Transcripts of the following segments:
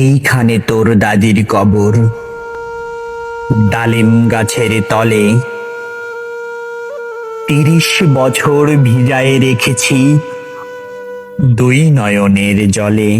এইখানে তোর দাদির কবর। ডালিম গাছের তলে তিরিশ বছর ভিজায়ে রেখেছি দুই নয়নের জলে।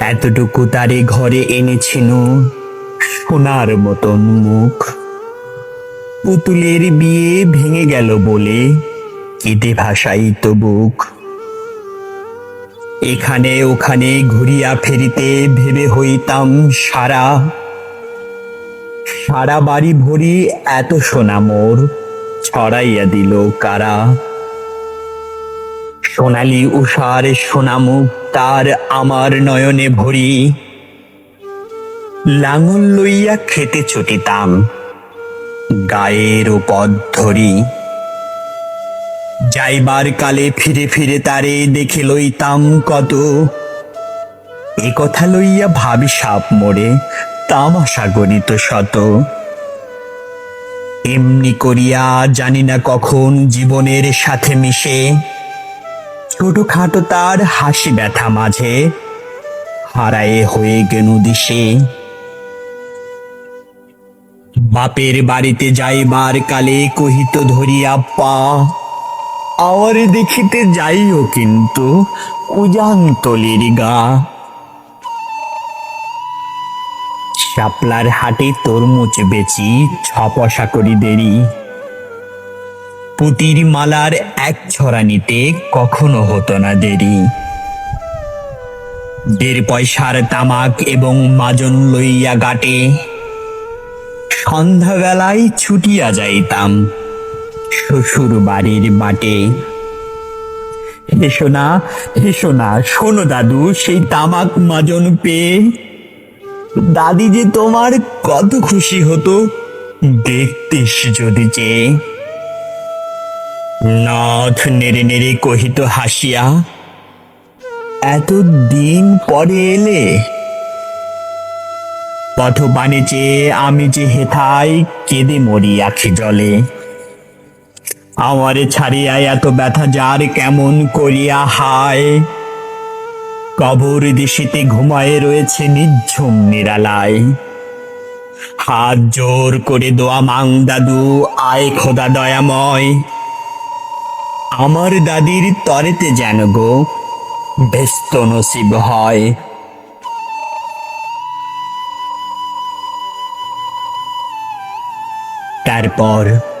এতটুকু তারে ঘরে এনেছিল সোনার মতন মুখ। পুতুলের বিয়ে ভেঙে গেল বলে কেটে ভাসাই তো বুক। এখানে ওখানে ঘুরিয়া ফেরিতে ভেবে হইতাম সারা। সারা বাড়ি ভরি এত সোনা মোর, ছড়াইয়া দিল কারা। সোনালি উষার সোনামুখ তার আমার নয়নে ভরি। লাঙল লইয়া খেতে ছুটিতাম, গায়ের ও পথ ধরি। যাইবার কালে ফিরে ফিরে তারে দেখে লইতাম কত। এ কথা লইয়া ভাবি সাপ মোড়ে তামাশা গণিত শত। এমনি করিয়া জানি না কখন জীবনের সাথে মিশে। ছোটখাটো তার হাসি ব্যথা মাঝে, হারায়ে হয়ে গেনু দিশে। বাপের বাড়িতে যাইবার কালে কহিত ধরিয়া, পা আওয়ারে দেখিতে যাইও কিন্তু উজানতলির গা। শাপলার হাটে তরমুজ বেচি ছ পয়সা করি দেরি। পুতির মালার এক ছড়া নিতে কখনো হতো না দেরি। দেড় পয়সার তামাক এবং মাজন লইয়া গাটে সন্ধ্যাবেলায় ছুটিয়া যাইতাম। শ্বশুর বাড়ির বাটে হেসো না হেসো না শোনো দাদু, সেই তামাক মাজন পেয়ে। দাদি যে তোমার কত খুশি হতো, দেখতিস যদি চেয়ে নথ নেড়ে নেড়ে কহিত হাসিয়া এত দিন পরে এলে পথ বানে চেয়ে আমি যে হেথায় কেঁদে মরি আখি জলে। আমারে ছাড়িয়া এত ব্যথা যার কেমন করিয়া হায়? কবর দিশিতে ঘুমায়ে রয়েছে নিঝুম নিরালায়। হাত জোর করে দোয়া মাং দাদু, আয় খোদা দয়াময়। আমার দাদির তরেতে যেন গো ব্যস্ত নসিব হয়। তারপর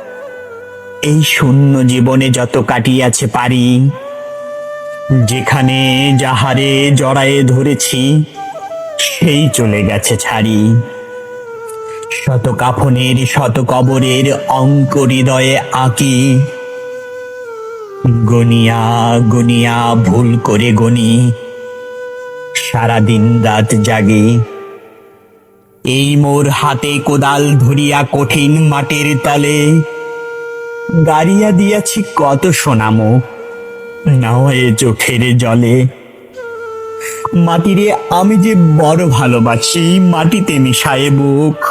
এই শূন্য জীবনে যত কাটিয়াছে পারি, যেখানে যাহারে জড়ায়ে ধরেছি, সেই চলে গেছে ছাড়ি। শত কাফনের, শত কবরের অঙ্ক হৃদয়ে আঁকি, গনিয়া গনিয়া ভুল করে গনি, সারাদিন রাত জাগে। এই মোর হাতে কোদাল ধরিয়া কঠিন মাটির তলে গাড়িয়া দিয়াছি কত সোনামো। নয় চোখের জলে। মাটিরে আমি যে বড় ভালোবাসি, মাটিতে মিশায়ে বুক।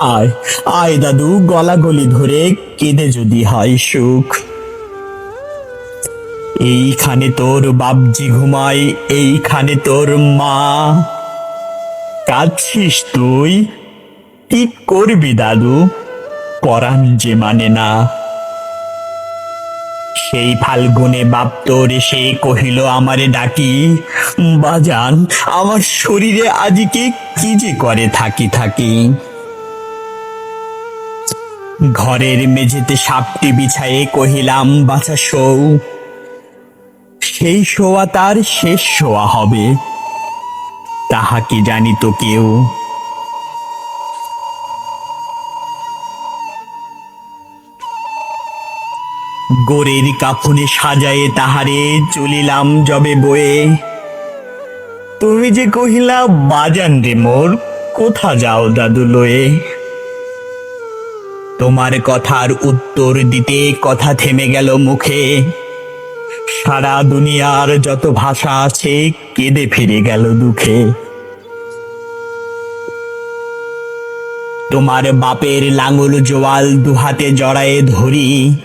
আয় আয় দাদু গলা গলি ধরে কেঁদে যদি হয় সুখ। এইখানে তোর বাবজি ঘুমায়, এইখানে তোর মা। কাঁদছিস তুই? কি করবি দাদু? পরাণ যে মানে না। সেই ফাল্গুনে বাপ তোর এসে কহিল, আমারে ডাকি, বাজান, আমার শরীরে আজকে কি যে করে থাকি থাকি। ঘরের মেঝেতে সাপটি বিছায়ে কহিলাম, বাছা শৌ সেই শোয়া তার শেষ শোয়া হবে। তাহা কি জানিত কেউ? গোরের কাফনে সাজায়ে তাহারে চলিলাম যবে বয়ে। তুমি যে কহিলা, বাজান রে মোর, কোথা যাও দাদু লয়ে? তোমার কথার উত্তর দিতে কথা থেমে গেল মুখে। সারা দুনিয়ার যত ভাষা আছে, কেঁদে ফিরে গেল দুঃখে। তোমার বাপের লাঙল জোয়াল দুহাতে জড়ায়ে ধরি।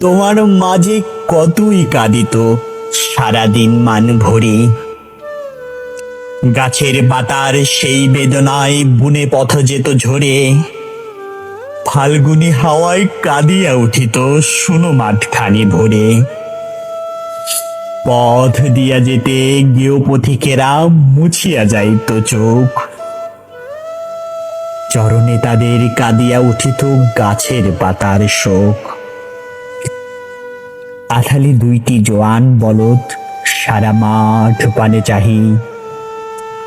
তোমার মাঝে কতই কাঁদিত? সারাদিন মান ভরি। গাছের পাতার সেই বেদনায় বুনে পথ যেত ঝরে। ফাল্গুনি হাওয়ায় কাঁদিয়া উঠিত শুনো মাঠখানি ভরে। পথ দিয়া যেতে গেয়পথিকেরা মুছিয়া যাইত চোখ। চরণে তাদের কাঁদিয়া উঠিত গাছের পাতার শোক। আঠালি দুইটি জোয়ান বলদ, সারা মাঠ পানে চাহি।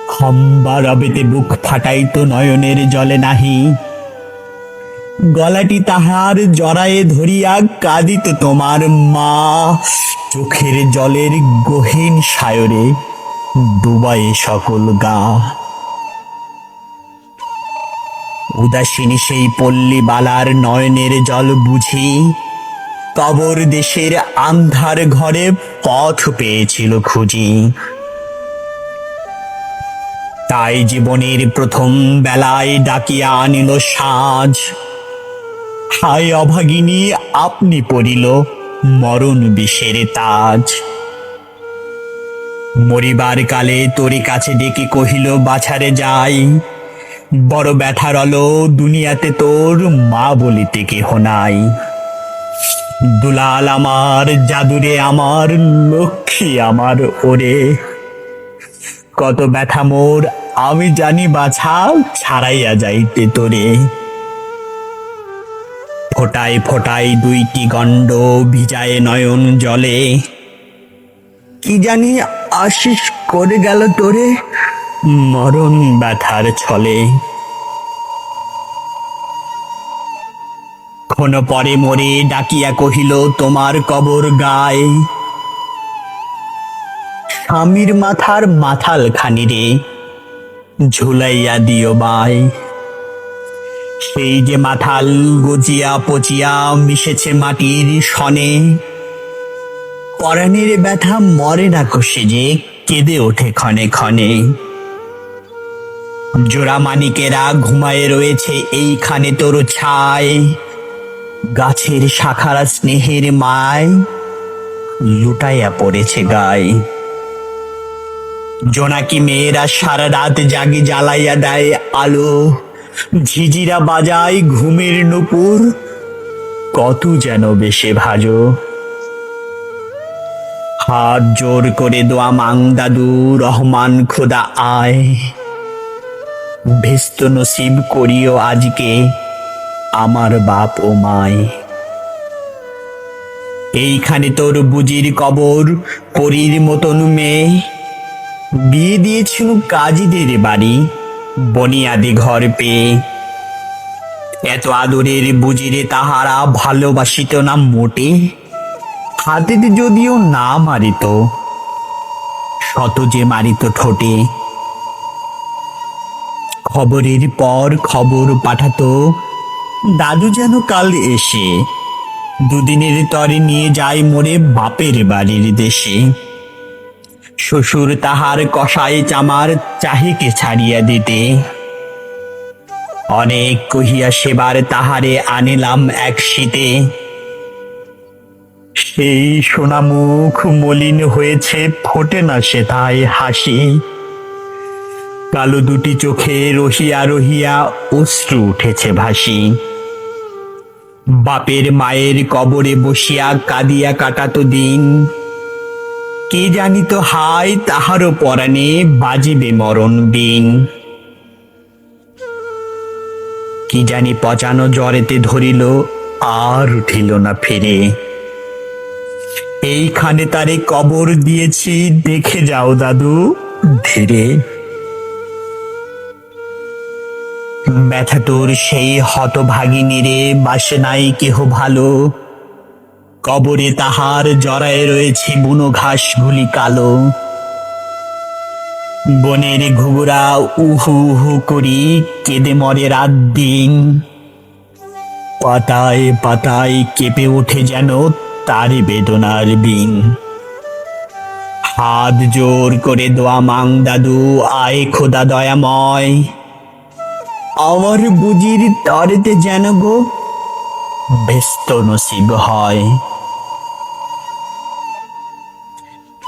হম্বা রবেতে বুক ফাটাইতো নয়নের জলে নাহি। গলাটি তাহার জড়ায়ে ধরিয়া কাঁদিত তোমার মা। চোখের জলের গহীন সায়রে ডুবায়ে সকল গা। উদাসীনী সেই পল্লী বালার নয়নের জল বুঝি। কবর দেশের আন্ধার ঘরে পথ পেয়েছিল খুঁজি। তাই জীবনের প্রথম বেলায় ডাকিয়া আনিল সাজ। হায় অভাগিনী, আপনি পড়িল মরণ বিষের তাজ। মরিবার কালে তোরি কাছে ডেকে কহিল, বাছারে যাই। বড় ব্যথার আলো দুনিয়াতে তোর মা বলিতে কেহ নাই। দুলাল আমার জাদুরে, আমার লক্ষ্মী, আমার ওরে। কত ব্যথা মোর, আমি জানি বাছা, ছাড়াইয়া যাইতে তোরে। ফোটাই ফোটাই দুইটি গণ্ড ভিজায় নয়ন জলে। কি জানি আশিস করে গেল তোরে, মরণ ব্যথার ছলে। ক্ষণ পরে মরে ডাকিয়া কহিল, তোমার কবর গায়। স্বামীর মাথার মাথাল খানি রে, ঝুলাইয়া দিও বাই। সেই যে মাথাল গজিয়া পচিয়া মিশেছে মাটির সনে, পরাণের ব্যথা মরে না কষে যে, কেঁদে ওঠে ক্ষণে ক্ষণে। জোড়া মানিকেরা ঘুমায়ে রয়েছে এইখানে তোর ছায়। গাছের শাখারা স্নেহের মায় লুটাইয়া পড়েছে গায়ে জোনাকি মেয়েরা সারা রাত জাগি জ্বালাইয়া দেয় আলো। ঝিঝিরা বাজায় ঘুমের নুপুর। কত যেন বেশে ভাজো। হাত জোর করে দোয়া মাং দাদু রহমান খোদা আয়। ভেস্ত নসিব করিও আজকে। আমার বাপ ও মায় এইখানে তোর বুজির কবর, পরীর মতন মেয়ে। বিয়ে দিয়েছিল কাজীদের বাড়ি, বনিয়াদি ঘর পেয়ে। এত আদরের বুজিরে তাহারা ভালোবাসিত না মোটে। হাতে যদিও না মারিত, শত যে মারিত ঠোঁটে। খবরের পর খবর পাঠাতো দাদু যেন কাল এসে দুদিনের তরে নিয়ে যায় মোরে বাপের বাড়ির দেশে। শ্বশুর তাহার কষাই চামার চাহিকে ছাড়িয়া দিতে। অনেক কহিয়া সেবার তাহারে আনিলাম এক শীতে। সেই সোনামুখ মলিন হয়েছে, ফোটে না সে তাই হাসি। কালো দুটি চোখে রহিয়া রহিয়া অশ্রু উঠেছে ভাসি। বাপের মায়ের কবরে বসিয়া কাঁদিয়া কাটাতো দিন। কে জানিত হায় তাহারও পরাণে বাজিবে মরণ বিন কি জানি পচানো জ্বরেতে ধরিল, আর উঠিল না ফিরে। এইখানে তারে কবর দিয়েছি, দেখে যাও দাদু, ধীরে। ব্যথা তোর সেই হতভাগিনী রে বাসে নাই কেহ ভালো। কবরে তাহার জড়ায় রয়েছে বুনো ঘাসগুলি কালো। বনের ঘুঘুরা উহু উহু করি কেঁদে মরে রাত দিন। পাতায় পাতায় কেঁপে ওঠে যেন তারই বেদনার বিন। হাত জোর করে দোয়া মাং দাদু, আয় খোদা দয়াময়। আমার বুজির তরেতে যেন গো ব্যস্ত নসিব হয়।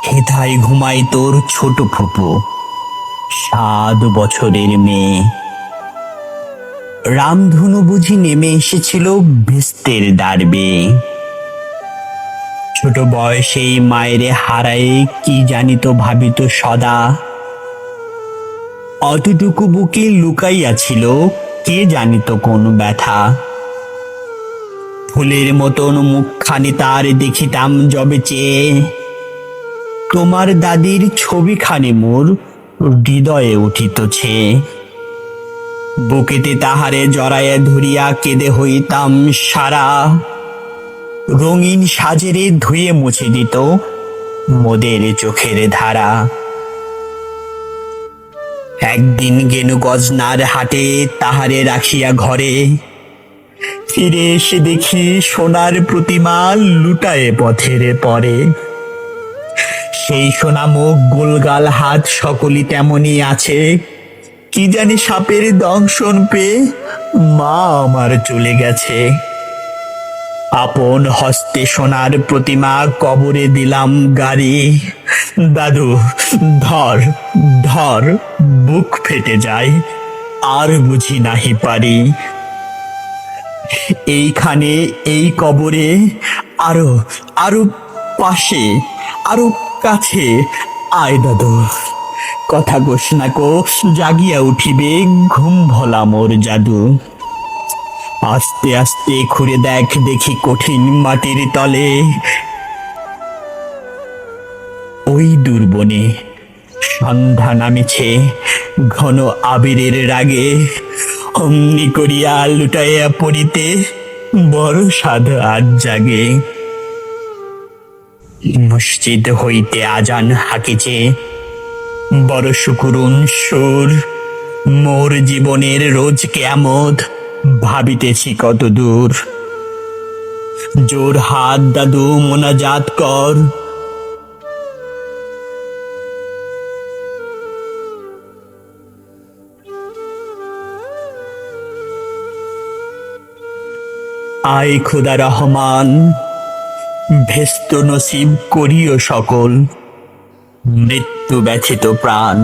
হেথায় ঘুমাই তোর ছোট ফুপু, সাত বছরের মেয়ে। রামধনু বুঝি নেমে এসেছিল ভেস্তের দাঁড়বে ছোট বয়সেই মায়েরে হারায় কি জানিত ভাবিত সদা? অতটুকু বুকে লুকাইয়াছিল, কে জানিত কোন ব্যথা? ফুলের মতন মুখখানি তার দেখিতাম যবে চেয়ে। তোমার দাদির ছবিখানি মোর হৃদয়ে উঠিতছে বুকেতে তাহারে জড়াইয়া ধরিয়া কেঁদে হইতাম সারা। রঙিন সাজেরে ধুয়ে মুছে দিত মোদের চোখের ধারা। একদিন গেনু গজনার হাটে তাহারে রাখিয়া ঘরে ফিরে এসে দেখি সোনার প্রতিমা লুটায়ে পথের পরে। সেই সোনা মুখ, গোলগাল হাত সকলই তেমনই আছে। কি জানি সাপের দংশন পেয়ে মা আমার চলে গেছে। আপন হস্তে সোনার প্রতিমা কবরে দিলাম গাড়ি। দাদু, ধর ধর বুক ফেটে যায়, আর বুঝি নাহি পারি। এইখানে, এই কবরে, আরও আরও পাশে, আরও কাছে, আয় দাদু। কথা গোস না কো, জাগিয়া উঠিবে ঘুম ভোলা মোর জাদু। আস্তে আস্তে ঘুরে দেখ দেখি কঠিন মাটির তলে। ওই দুর্বনে সন্ধ্যা নামেছে ঘন আবিরের রাগে। অমনি করিয়া লুটাইয়া পড়িতে বড় সাধ আজ জাগে। মসজিদ হইতে আজান হাকিছে। বড় সুকুরুন সুর, মোর জীবনের রোজ কেমত ভাবিতেছি কত দূর জোর হাত দাদু মোনাজাত কর আয় খুদা রহমান ভেস্ত নসিব করিও সকল মৃত্যু ব্যথিত প্রাণ।